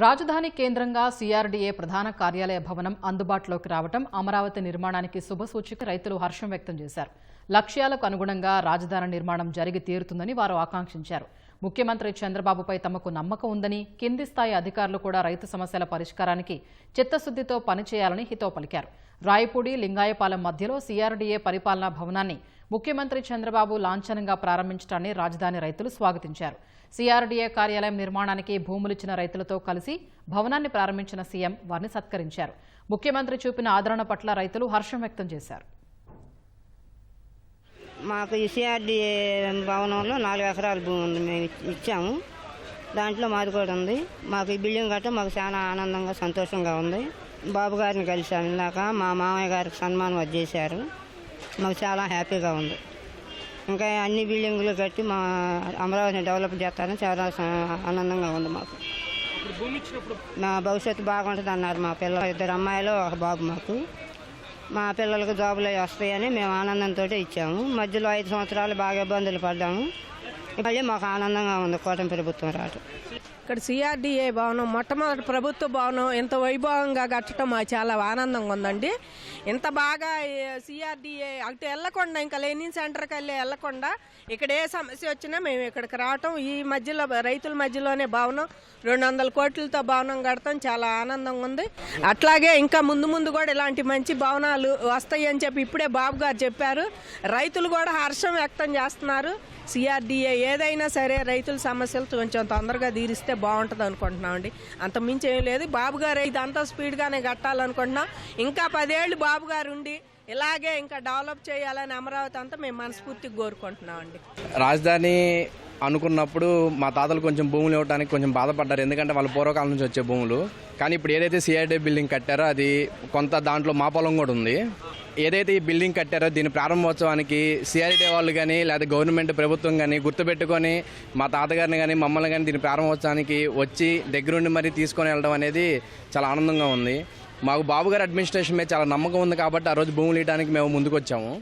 రాజధాని కేంద్రంగా సీఆర్డీఏ ప్రధాన కార్యాలయ భవనం అందుబాటులోకి రావడం అమరావతి నిర్మాణానికి శుభసూచిక రైతులు హర్షం వ్యక్తం చేశారు. లక్ష్యాలకు అనుగుణంగా రాజధాని నిర్మాణం జరిగి తీరుతుందని వారు ఆకాంక్షించారు. ముఖ్యమంత్రి చంద్రబాబుపై తమకు నమ్మకం ఉందని కింది స్థాయి అధికారులు కూడా రైతు సమస్యల పరిష్కారానికి చిత్తశుద్దితో పనిచేయాలని హితో పలికారు. రాయపూడి లింగాయపాలెం మధ్యలో సీఆర్డీఏ పరిపాలనా భవనాన్ని ముఖ్యమంత్రి చంద్రబాబు లాంఛనంగా ప్రారంభించడాన్ని రాజధాని రైతులు స్వాగతించారు. సీఆర్డీఏ కార్యాలయం నిర్మాణానికి భూములిచ్చిన రైతులతో కలిసి భవనాన్ని ప్రారంభించిన సీఎం వారిని సత్కరించారు. ముఖ్యమంత్రి చూపిన ఆదరణ పట్ల రైతులు హర్షం వ్యక్తం చేశారు. మాకు ఈ సిఆర్డి భవనంలో నాలుగు ఎకరాల భూమి ఉంది. మేము ఇచ్చాము. దాంట్లో మాది కూడా ఉంది. మాకు ఈ బిల్డింగ్ కట్ట మాకు చాలా ఆనందంగా సంతోషంగా ఉంది. బాబు గారిని కలిసాము ఇందాక మా మామయ్య గారికి సన్మానం చేశారు. మాకు చాలా హ్యాపీగా ఉంది. ఇంకా అన్ని బిల్డింగులు కట్టి మా అమరావతిని డెవలప్ చేస్తారని చాలా ఆనందంగా ఉంది మాకు. మా భవిష్యత్తు బాగుంటుంది అన్నారు మా పిల్లలు. ఇద్దరు అమ్మాయిలు ఒక బాబు మాకు. మా పిల్లలకు జాబులు వస్తాయని మేము ఆనందంతో ఇచ్చాము. మధ్యలో ఐదు సంవత్సరాలు బాగా ఇబ్బందులు పడ్డాము. మళ్ళీ మాకు ఆనందంగా ఉంది. కూటమి ప్రభుత్వం రావటం ఇక్కడ సిఆర్డిఏ భవనం మొట్టమొదటి ప్రభుత్వ భవనం ఇంత వైభవంగా కట్టడం మాకు చాలా ఆనందంగా ఉందండి. ఇంత బాగా సిఆర్డిఏ అటు వెళ్ళకుండా ఇంకా లెనిన్ సెంటర్కి వెళ్ళి వెళ్ళకుండా ఇక్కడ ఏ సమస్య వచ్చినా మేము ఇక్కడికి రావటం. ఈ మధ్యలో రైతుల మధ్యలోనే భవనం రెండు వందల కోట్లతో భవనం కడతాం. చాలా ఆనందంగా ఉంది. అట్లాగే ఇంకా ముందు ముందు కూడా ఇలాంటి మంచి భవనాలు వస్తాయి అని చెప్పి ఇప్పుడే బాబు గారు చెప్పారు. రైతులు కూడా హర్షం వ్యక్తం చేస్తున్నారు. సిఆర్డిఏ ఏదైనా సరే రైతుల సమస్యలు కొంచెం తొందరగా తీరిస్తే బాగుంటుంది అనుకుంటున్నామండి అంత మించి ఏం లేదు. బాబు గారు ఇదంతా స్పీడ్గానే కట్టాలనుకుంటున్నాం. ఇంకా పదేళ్ళు బాబు గారు ఉండి ఇలాగే ఇంకా డెవలప్ చేయాలని అమరావతి అంతా మేము మనస్ఫూర్తిగా కోరుకుంటున్నామండి రాజధాని అనుకున్నప్పుడు మా తాతలు కొంచెం భూములు ఇవ్వడానికి కొంచెం బాధపడ్డారు. ఎందుకంటే వాళ్ళ పూర్వకాలం నుంచి వచ్చే భూములు. కానీ ఇప్పుడు ఏదైతే సిఐడి బిల్డింగ్ కట్టారో అది కొంత దాంట్లో మా పొలం కూడా ఉంది. ఏదైతే ఈ బిల్డింగ్ కట్టారో దీని ప్రారంభోత్సవానికి సిఐడి వాళ్ళు కానీ లేదా గవర్నమెంట్ ప్రభుత్వం కానీ గుర్తుపెట్టుకొని మా తాతగారిని కానీ మమ్మల్ని కానీ దీని ప్రారంభోత్సవానికి వచ్చి దగ్గరుండి మరీ తీసుకొని వెళ్ళడం అనేది చాలా ఆనందంగా ఉంది. మాకు బాబుగారు అడ్మినిస్ట్రేషన్ మీద చాలా నమ్మకం ఉంది కాబట్టి ఆ రోజు భూములు ఇవ్వడానికి మేము ముందుకు వచ్చాము